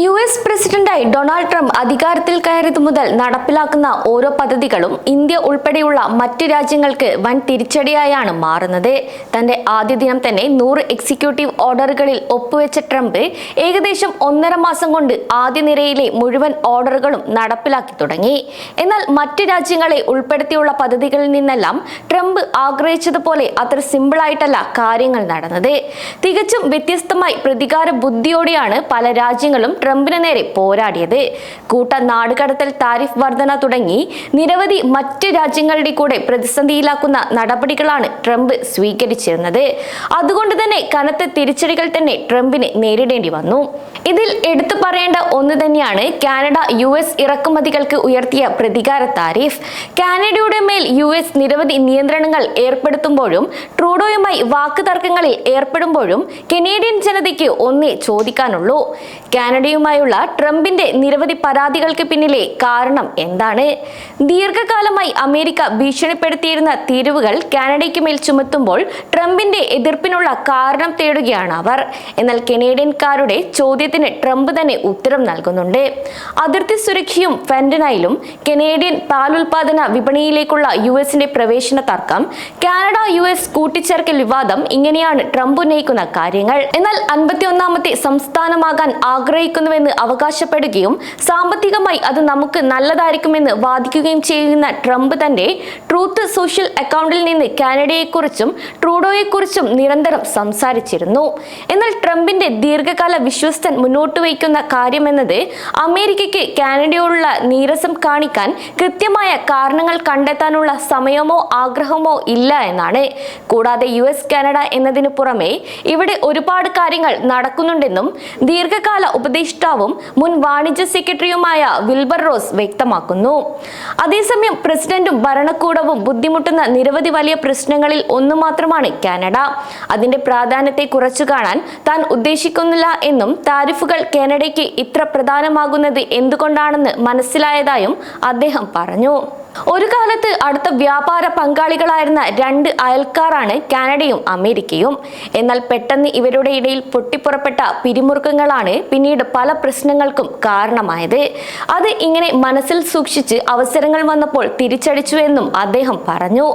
U S പ്രസിഡന്റായി Donald Trump അധികാരത്തിൽ കയറിയത് മുതൽ നടപ്പിലാക്കുന്ന ഓരോ പദ്ധതികളും ഇന്ത്യ ഉൾപ്പെടെയുള്ള മറ്റ് രാജ്യങ്ങൾക്ക് വൻ തിരിച്ചടിയായാണ് മാറുന്നത്. തന്റെ ആദ്യ ദിനം തന്നെ നൂറ് എക്സിക്യൂട്ടീവ് ഓർഡറുകളിൽ ഒപ്പുവെച്ച ട്രംപ് ഏകദേശം ഒന്നര മാസം കൊണ്ട് ആദ്യ നിരയിലെ മുഴുവൻ ഓർഡറുകളും നടപ്പിലാക്കി തുടങ്ങി. എന്നാൽ മറ്റ് രാജ്യങ്ങളെ ഉൾപ്പെടുത്തിയുള്ള പദ്ധതികളിൽ നിന്നെല്ലാം ട്രംപ് ആഗ്രഹിച്ചതുപോലെ അത്ര സിമ്പിളായിട്ടല്ല കാര്യങ്ങൾ നടന്നത്. തികച്ചും വ്യത്യസ്തമായി പ്രതികാര ബുദ്ധിയോടെയാണ് പല രാജ്യങ്ങളും ട്രംപിന് നേരെ പോരാടിയത്. കൂട്ട നാടുകടത്തൽ താരിഫ് വർധന തുടങ്ങി നിരവധി മറ്റ് രാജ്യങ്ങളുടെ കൂടെ പ്രതിസന്ധിയിലാക്കുന്ന നടപടികളാണ് ട്രംപ് സ്വീകരിച്ചിരുന്നത്. അതുകൊണ്ട് തന്നെ കനത്ത തിരിച്ചടികൾ തന്നെ ട്രംപിന് നേരിടേണ്ടി വന്നു. ഇതിൽ എടുത്തു പറയേണ്ട ഒന്ന് തന്നെയാണ് കാനഡ യു എസ് ഇറക്കുമതികൾക്ക് ഉയർത്തിയ പ്രതികാര താരിഫ്. കാനഡയുടെ മേൽ യു എസ് നിരവധി നിയന്ത്രണങ്ങൾ ഏർപ്പെടുത്തുമ്പോഴും ട്രൂഡോയുമായി വാക്ക് തർക്കങ്ങളിൽ ഏർപ്പെടുമ്പോഴും കനേഡിയൻ ജനതയ്ക്ക് ഒന്നേ ചോദിക്കാനുള്ളൂ. കാനഡയുമായുള്ള ട്രംപിന്റെ നിരവധി പരാതികൾക്ക് പിന്നിലെ കാരണം എന്താണ്? ദീർഘകാലമായി അമേരിക്ക ഭീഷണിപ്പെടുത്തിയിരുന്ന തീരുവുകൾ കാനഡയ്ക്ക് മേൽ ചുമത്തുമ്പോൾ ട്രംപിന്റെ എതിർപ്പിനുള്ള കാരണം തേടുകയാണ് അവർ. എന്നാൽ കനേഡിയൻകാരുടെ ചോദ്യത്തിന് ട്രംപ് തന്നെ ഉത്തരം നൽകുന്നുണ്ട്. അതിർത്തി സുരക്ഷയും ഫെൻഡനൈലും കനേഡിയൻ പാലുൽപാദന വിപണിയിലേക്കുള്ള യു എസിന്റെ പ്രവേശന തർക്കം കാനഡ യു എസ് കൂട്ടിച്ചേർക്കൽ വിവാദം ഇങ്ങനെയാണ് ട്രംപ് ഉന്നയിക്കുന്ന കാര്യങ്ങൾ. എന്നാൽ അൻപത്തിയൊന്നാമത്തെ സംസ്ഥാനമാകാൻ ആഗ്രഹിക്കുന്നുവെന്ന് അവകാശപ്പെടുകയും സാമ്പത്തികമായി അത് നമുക്ക് നല്ലതായിരിക്കുമെന്ന് വാദിക്കുകയും ചെയ്യുന്ന ട്രംപ് തന്റെ ട്രൂത്ത് സോഷ്യൽ അക്കൗണ്ടിൽ നിന്ന് കാനഡയെക്കുറിച്ചും ട്രൂഡോയെക്കുറിച്ചും നിരന്തരം സംസാരിച്ചിരുന്നു. എന്നാൽ ട്രംപിന്റെ ദീർഘകാല വിശ്വസ്തൻ മുന്നോട്ട് വയ്ക്കുന്ന കാര്യമെന്നത് അമേരിക്കയ്ക്ക് കാനഡയോടുള്ള നീരസം കാണിക്കാൻ കൃത്യമായ കാരണങ്ങൾ കണ്ടെത്താനുള്ള സമയമോ ആഗ്രഹമോ ഇല്ല എന്നാണ്. കൂടാതെ യു എസ് കാനഡ എന്നതിനു പുറമെ ഇവിടെ ഒരുപാട് കാര്യങ്ങൾ നടക്കുന്നുണ്ടെന്നും ദീർഘകാല ഉപദേഷ്ടാവും മുൻ വാണിജ്യ സെക്രട്ടറിയുമായ വിൽബർ റോസ് വ്യക്തമാക്കുന്നു. അതേസമയം പ്രസിഡന്റും ഭരണകൂടവും ബുദ്ധിമുട്ടുന്ന നിരവധി വലിയ പ്രശ്നങ്ങളിൽ ഒന്നു മാത്രമാണ് കാനഡ. അതിന്റെ പ്രാധാന്യത്തെ കുറച്ചു കാണാൻ താൻ ഉദ്ദേശിക്കുന്നില്ല എന്നും താരിഫുകൾ കാനഡയ്ക്ക് ഇത്ര പ്രധാനമാകുന്നത് എന്തുകൊണ്ടാണെന്ന് മനസ്സിലായതായും അദ്ദേഹം പറഞ്ഞു. ഒരു കാലത്ത് അടുത്ത വ്യാപാര പങ്കാളികളായിരുന്ന രണ്ട് അയൽക്കാരാണ് കാനഡയും അമേരിക്കയും. എന്നാൽ പെട്ടെന്ന് ഇവരുടെ ഇടയിൽ പൊട്ടിപ്പുറപ്പെട്ട പിരിമുറുക്കങ്ങളാണ് പിന്നീട് പല പ്രശ്നങ്ങൾക്കും കാരണമായത്. അത് ഇങ്ങനെ മനസ്സിൽ സൂക്ഷിച്ച് അവസരങ്ങൾ വന്നപ്പോൾ തിരിച്ചടിച്ചുവെന്നും അദ്ദേഹം പറഞ്ഞു.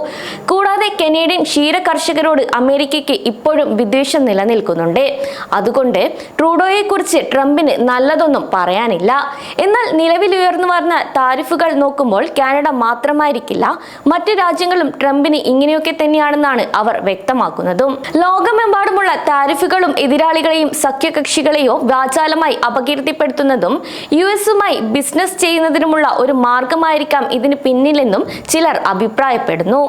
കൂടാതെ കനേഡിയൻ ക്ഷീര കർഷകരോട് അമേരിക്കയ്ക്ക് ഇപ്പോഴും വിദ്വേഷം നിലനിൽക്കുന്നുണ്ട്. അതുകൊണ്ട് ട്രൂഡോയെ കുറിച്ച് ട്രംപിന് നല്ലതൊന്നും പറയാനില്ല. എന്നാൽ നിലവിലുയർന്നു വന്ന താരിഫുകൾ നോക്കുമ്പോൾ കാനഡ മാത്രമായിരിക്കില്ല. മറ്റു രാജ്യങ്ങളും ട്രംപിന് ഇങ്ങനെയൊക്കെ തന്നെയാണെന്നാണ് അവർ വ്യക്തമാക്കുന്നതും. ലോകമെമ്പാടുമുള്ള താരിഫുകളും എതിരാളികളെയും സഖ്യകക്ഷികളെയോ വാചാലമായി അപകീർത്തിപ്പെടുത്തുന്നതും യു എസുമായി ബിസിനസ് ചെയ്യുന്നതിനുമുള്ള ഒരു മാർഗമായിരിക്കാം ഇതിന് പിന്നിലെന്നും ചിലർ അഭിപ്രായപ്പെടുന്നു.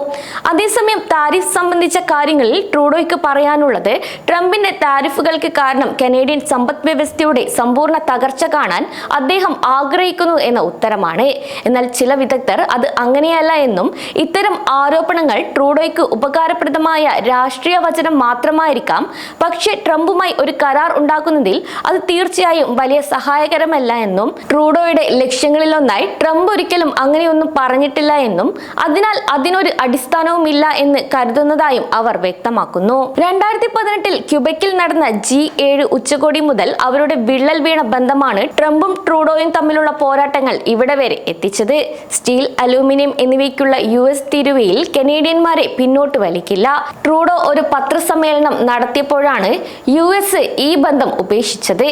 അതേസമയം താരിഫ് സംബന്ധിച്ച കാര്യങ്ങളിൽ ട്രൂഡോയ്ക്ക് പറയാനുള്ളത് ട്രംപിന്റെ താരിഫുകൾക്ക് കാരണം കനേഡിയൻ സമ്പദ് വ്യവസ്ഥയുടെ സമ്പൂർണ തകർച്ച കാണാൻ അദ്ദേഹം ആഗ്രഹിക്കുന്നു എന്ന ഉത്തരമാണ്. എന്നാൽ ചില വിദഗ്ധർ അത് അങ്ങനെയല്ല എന്നും ഇത്തരം ആരോപണങ്ങൾ ട്രൂഡോയ്ക്ക് ഉപകാരപ്രദമായ രാഷ്ട്രീയ വചനം മാത്രമായിരിക്കാം. പക്ഷേ ട്രംപുമായി ഒരു കരാർ ഉണ്ടാക്കുന്നതിൽ അത് തീർച്ചയായും വലിയ സഹായകരമല്ല എന്നും ട്രൂഡോയുടെ ലക്ഷ്യങ്ങളിലൊന്നായി ട്രംപ് ഒരിക്കലും അങ്ങനെയൊന്നും പറഞ്ഞിട്ടില്ല എന്നും അതിനാൽ അതിനൊരു അടിസ്ഥാനവുമില്ല എന്ന് കരുതുന്നതായും അവർ വ്യക്തമാക്കുന്നു. രണ്ടായിരത്തി പതിനെട്ടിൽ ക്യുബക്കിൽ നടന്ന ജി ഏഴ് ഉച്ചകോടി മുതൽ അവരുടെ വിള്ളൽ വീണ ബന്ധമാണ് ട്രംപും ട്രൂഡോയും തമ്മിലുള്ള പോരാട്ടങ്ങൾ ഇവിടെ വരെ എത്തിച്ചത്. സ്റ്റീൽ അലൂമിനിയം എന്നിവയ്ക്കുള്ള യു എസ് തിരുവയിൽ കനേഡിയന്മാരെ പിന്നോട്ട് വലിക്കില്ല. ട്രൂഡോ ഒരു പത്രസമ്മേളനം നടത്തിയപ്പോഴാണ് യു എസ് ഈ ബന്ധം ഉപേക്ഷിച്ചത്.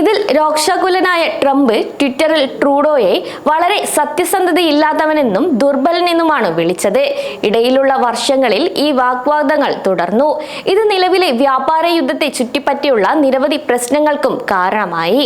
ഇതിൽ രോക്ഷാകുലനായ ട്രംപ് ട്വിറ്ററിൽ ട്രൂഡോയെ വളരെ സത്യസന്ധതയില്ലാത്തവനെന്നും ദുർബലനെന്നുമാണ് വിളിച്ചത്. ഇടയിലുള്ള വർഷങ്ങളിൽ ഈ വാഗ്വാദങ്ങൾ തുടർന്നു. ഇത് നിലവിലെ വ്യാപാര യുദ്ധത്തെ ചുറ്റിപ്പറ്റിയുള്ള നിരവധി പ്രശ്നങ്ങൾക്കും കാരണമായി.